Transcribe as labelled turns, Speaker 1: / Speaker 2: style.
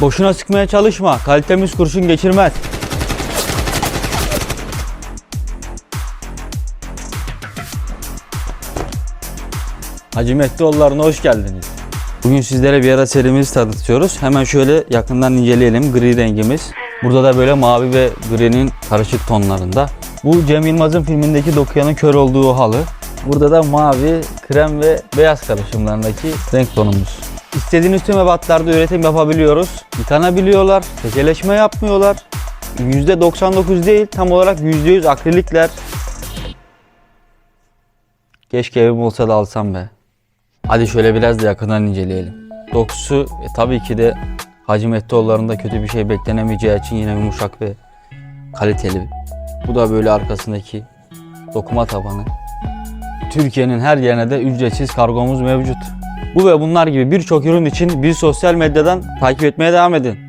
Speaker 1: Boşuna sıkmaya çalışma. Kalitemiz kurşun geçirmez. Hacı Mehtioğulları'na hoş geldiniz. Bugün sizlere bir ara serimizi tanıtıyoruz. Hemen şöyle yakından inceleyelim. Gri rengimiz. Burada da böyle mavi ve gri'nin karışık tonlarında. Bu Cem Yılmaz'ın filmindeki dokuyanın kör olduğu halı. Burada da mavi, krem ve beyaz karışımlarındaki renk tonumuz. İstediğiniz tüm ebatlarda üretim yapabiliyoruz. Yıkanabiliyorlar, tekeleşme yapmıyorlar. %99 değil, tam olarak %100 akrilikler. Keşke evim olsa da alsam be. Hadi şöyle biraz da yakından inceleyelim. Dokusu e, tabii ki de Hacı Mehtioğulları'nda kötü bir şey beklenemeyeceği için yine yumuşak ve kaliteli. Bu da böyle arkasındaki dokuma tabanı. Türkiye'nin her yerine de ücretsiz kargomuz mevcut. Bu ve bunlar gibi birçok ürün için bizi sosyal medyadan takip etmeye devam edin.